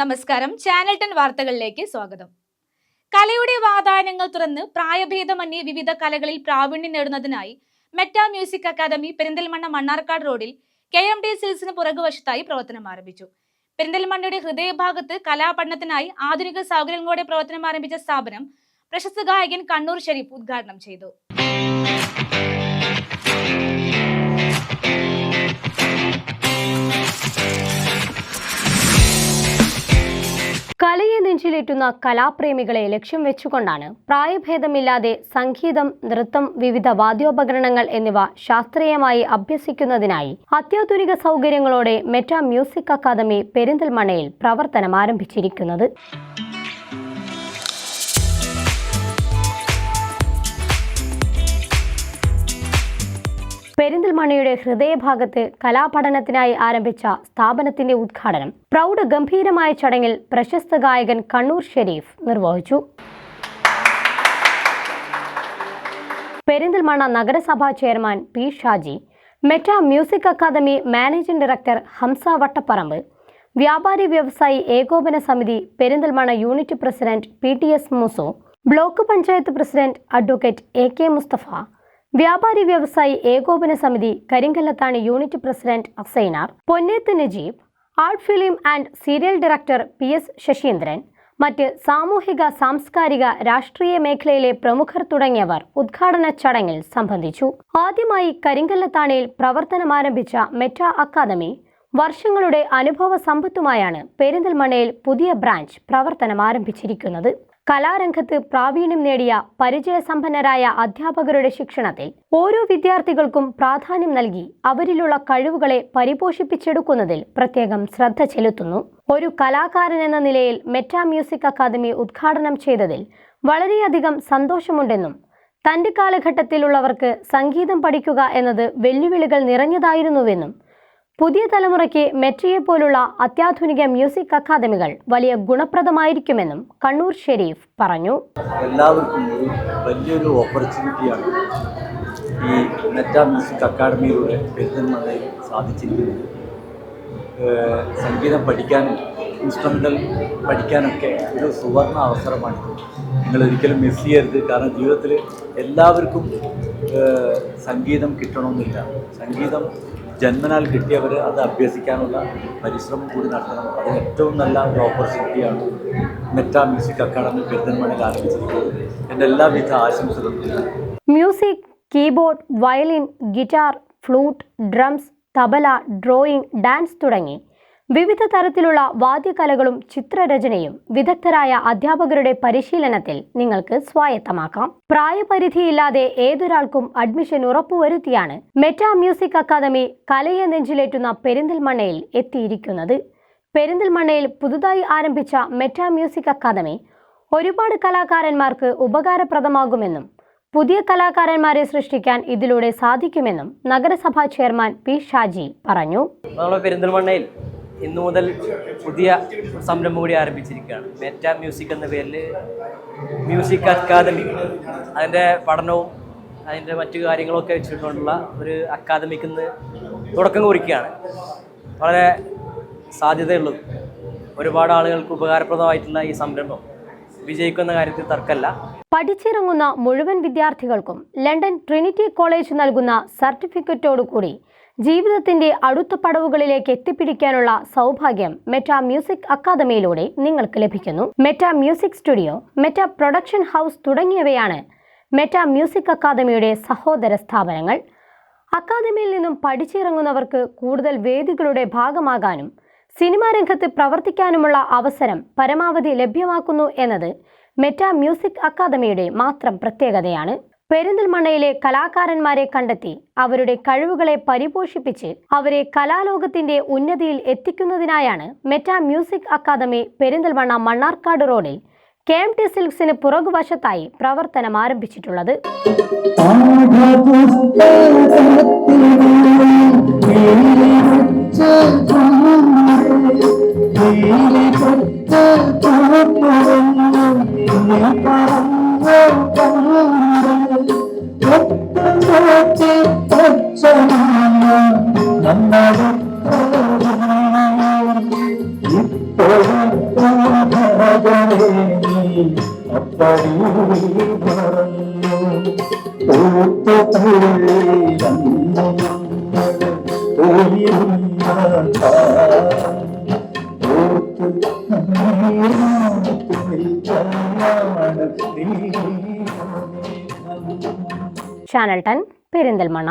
നമസ്കാരം. Channel ten വാർത്തകളിലേക്ക് സ്വാഗതം. കലയുടെ വാതായനങ്ങൾ തുറന്ന് പ്രായഭേദമന്യേ വിവിധ കലകളിൽ പ്രാവീണ്യം നേടുന്നതിനായി Meta Music Academy Perinthalmanna Mannarkkad റോഡിൽ കെ എം ഡി സിൽസിന് പുറകുവശത്തായി പ്രവർത്തനം ആരംഭിച്ചു. പെരിന്തൽമണ്ണയുടെ ഹൃദയഭാഗത്ത് കലാപഠനത്തിനായി ആധുനിക സൗകര്യങ്ങളോടെ പ്രവർത്തനം ആരംഭിച്ച സ്ഥാപനം പ്രശസ്ത ഗായകൻ കണ്ണൂർ ഷെരീഫ് ഉദ്ഘാടനം ചെയ്തു. നെഞ്ചിലേറ്റുന്ന കലാപ്രേമികളെ ലക്ഷ്യം വെച്ചുകൊണ്ടാണ് പ്രായഭേദമില്ലാതെ സംഗീതം നൃത്തം വിവിധ വാദ്യോപകരണങ്ങൾ എന്നിവ ശാസ്ത്രീയമായി അഭ്യസിക്കുന്നതിനായി അത്യാധുനിക സൗകര്യങ്ങളോടെ മെറ്റാ മ്യൂസിക് അക്കാദമി പെരിന്തൽമണ്ണയിൽ പ്രവർത്തനം ആരംഭിച്ചിരിക്കുന്നത് പെരിന്തൽമണ്ണയുടെ ഹൃദയഭാഗത്ത് കലാപഠനത്തിനായി ആരംഭിച്ച സ്ഥാപനത്തിന്റെ ഉദ്ഘാടനം പ്രൗഢ ഗംഭീരമായ ചടങ്ങിൽ പ്രശസ്ത ഗായകൻ കണ്ണൂർ ഷെരീഫ് നിർവഹിച്ചു. പെരിന്തൽമണ്ണ നഗരസഭാ chairman P Shaji Meta music academy managing director Hamsa Vattapparamba വ്യാപാരി വ്യവസായി ഏകോപന സമിതി Perinthalmanna unit president P T S Musu block panchayat president advocate A K Mustafa വ്യാപാരി വ്യവസായി ഏകോപന സമിതി Karinkallathani unit president Asainar Ponneth Najeeb art film and serial director P S Sasheendran മറ്റ് സാമൂഹിക സാംസ്കാരിക രാഷ്ട്രീയ മേഖലയിലെ പ്രമുഖർ തുടങ്ങിയവർ ഉദ്ഘാടന ചടങ്ങിൽ സംബന്ധിച്ചു. ആദ്യമായി കരിങ്കല്ലത്താണിയിൽ പ്രവർത്തനമാരംഭിച്ച മെറ്റ അക്കാദമി വർഷങ്ങളുടെ അനുഭവ സമ്പത്തുമായാണ് പെരിന്തൽമണ്ണയിൽ പുതിയ ബ്രാഞ്ച് പ്രവർത്തനം ആരംഭിച്ചിരിക്കുന്നത്. കലാരംഗത്ത് പ്രാവീണ്യം നേടിയ പരിചയസമ്പന്നരായ അധ്യാപകരുടെ ശിക്ഷണത്തിൽ ഓരോ വിദ്യാർത്ഥികൾക്കും പ്രാധാന്യം നൽകി അവരിലുള്ള കഴിവുകളെ പരിപോഷിപ്പിച്ചെടുക്കുന്നതിൽ പ്രത്യേകം ശ്രദ്ധ ചെലുത്തുന്നു. ഒരു കലാകാരൻ എന്ന നിലയിൽ മെറ്റാ മ്യൂസിക് അക്കാദമി ഉദ്ഘാടനം ചെയ്തതിൽ വളരെയധികം സന്തോഷമുണ്ടെന്നും തന്റെ കാലഘട്ടത്തിലുള്ളവർക്ക് സംഗീതം പഠിക്കുക എന്നത് വെല്ലുവിളികൾ നിറഞ്ഞതായിരുന്നുവെന്നും പുതിയ തലമുറയ്ക്ക് മെട്രിയെ പോലുള്ള അത്യാധുനിക മ്യൂസിക് അക്കാദമികൾ വലിയ ഗുണപ്രദമായിരിക്കുമെന്നും കണ്ണൂർ ഷെരീഫ് പറഞ്ഞു. എല്ലാവർക്കും വലിയൊരു ഓപ്പർച്യൂണിറ്റിയാണ് ഈ മെറ്റാ മ്യൂസിക് അക്കാദമിയിലൂടെ പെരുന്തൽമണ്ണയിൽ സാധിച്ചിരിക്കുന്നത്. സംഗീതം പഠിക്കാനും ഇൻസ്ട്രുമെന്റൽ പഠിക്കാനൊക്കെ ഒരു സുവർണ അവസരമാണ്. നിങ്ങൾ ഒരിക്കലും മിസ് ചെയ്യരുത്. കാരണം ജീവിതത്തിൽ എല്ലാവർക്കും സംഗീതം കിട്ടണമെന്നില്ല. സംഗീതം ജന്മനാൽ കിട്ടിയവർ അത് അഭ്യസിക്കാനുള്ള പരിശ്രമം കൂടി നടത്തണം. അത് ഏറ്റവും നല്ല ഒരു ഓപ്പർച്യൂണിറ്റിയാണ് മെറ്റാ മ്യൂസിക് അക്കാഡമി പെരുന്തൽമണ്ണയിൽ ആരംഭിച്ചിരിക്കുന്നത് എന്റെ എല്ലാവിധ ആശംസകളും. Music keyboard violin guitar flute drums tabla drawing dance തുടങ്ങി വിവിധ തരത്തിലുള്ള വാദ്യകലകളും ചിത്രരചനയും വിദഗ്ധരായ അധ്യാപകരുടെ പരിശീലനത്തിൽ നിങ്ങൾക്ക് സ്വായത്തമാക്കാം. പ്രായപരിധിയില്ലാതെ ഏതൊരാൾക്കും അഡ്മിഷൻ ഉറപ്പുവരുത്തിയാണ് മെറ്റാ മ്യൂസിക് അക്കാദമി കലയെ നെഞ്ചിലേറ്റുന്ന പെരിന്തൽമണ്ണയിൽ എത്തിയിരിക്കുന്നത്. പെരിന്തൽമണ്ണയിൽ പുതുതായി ആരംഭിച്ച മെറ്റാ മ്യൂസിക് അക്കാദമി ഒരുപാട് കലാകാരന്മാർക്ക് ഉപകാരപ്രദമാകുമെന്നും പുതിയ കലാകാരന്മാരെ സൃഷ്ടിക്കാൻ ഇതിലൂടെ സാധിക്കുമെന്നും നഗരസഭാ ചെയർമാൻ പി ഷാജി പറഞ്ഞു. നമ്മളെ പെരിന്തൽമണ്ണയിൽ ഇന്നു മുതൽ പുതിയ സംരംഭം കൂടി ആരംഭിച്ചിരിക്കുകയാണ്. മെറ്റ മ്യൂസിക് എന്ന പേരിൽ മ്യൂസിക് അക്കാദമി അതിന്റെ പഠനവും അതിന്റെ മറ്റു കാര്യങ്ങളൊക്കെ വെച്ചിട്ടുള്ള ഒരു അക്കാദമിക്ക് ഇന്ന് തുടക്കം കുറിക്കുകയാണ്. വളരെ സാധ്യതയുള്ളത്. ഒരുപാട് ആളുകൾക്ക് ഉപകാരപ്രദമായിട്ടുള്ള ഈ സംരംഭം. വിജയിക്കുന്ന കാര്യത്തിൽ തർക്കമല്ല. പഠിച്ചിറങ്ങുന്ന മുഴുവൻ വിദ്യാർത്ഥികൾക്കും ലണ്ടൻ ട്രിനിറ്റി കോളേജ് നൽകുന്ന സർട്ടിഫിക്കറ്റോടുകൂടി ജീവിതത്തിന്റെ അടുത്ത പടവുകളിലേക്ക് എത്തിപ്പിടിക്കാനുള്ള സൗഭാഗ്യം മെറ്റ മ്യൂസിക് അക്കാദമിയിലൂടെ നിങ്ങൾക്ക് ലഭിക്കുന്നു. Meta music studio Meta production house തുടങ്ങിയവയാണ് മെറ്റ മ്യൂസിക് അക്കാദമിയുടെ സഹോദര സ്ഥാപനങ്ങൾ. അക്കാദമിയിൽ നിന്നും പഠിച്ചിറങ്ങുന്നവർക്ക് കൂടുതൽ വേദികളുടെ ഭാഗമാകാനും സിനിമാ രംഗത്ത് പ്രവർത്തിക്കാനുമുള്ള അവസരം പരമാവധി ലഭ്യമാക്കുന്നു എന്നത് മെറ്റ മ്യൂസിക് അക്കാദമിയുടെ മാത്രം പ്രത്യേകതയാണ്. പെരിന്തൽമണ്ണയിലെ കലാകാരന്മാരെ കണ്ടെത്തി അവരുടെ കഴിവുകളെ പരിപോഷിപ്പിച്ച് അവരെ കലാലോകത്തിന്റെ ഉന്നതിയിൽ എത്തിക്കുന്നതിനായാണ് Meta Music Academy Perinthalmanna Mannarkkad റോഡിൽ കെ എം ടി സിൽക്സിന് പുറകുവശത്തായി പ്രവർത്തനം ആരംഭിച്ചിട്ടുള്ളത്. Channel ten Perinthalmanna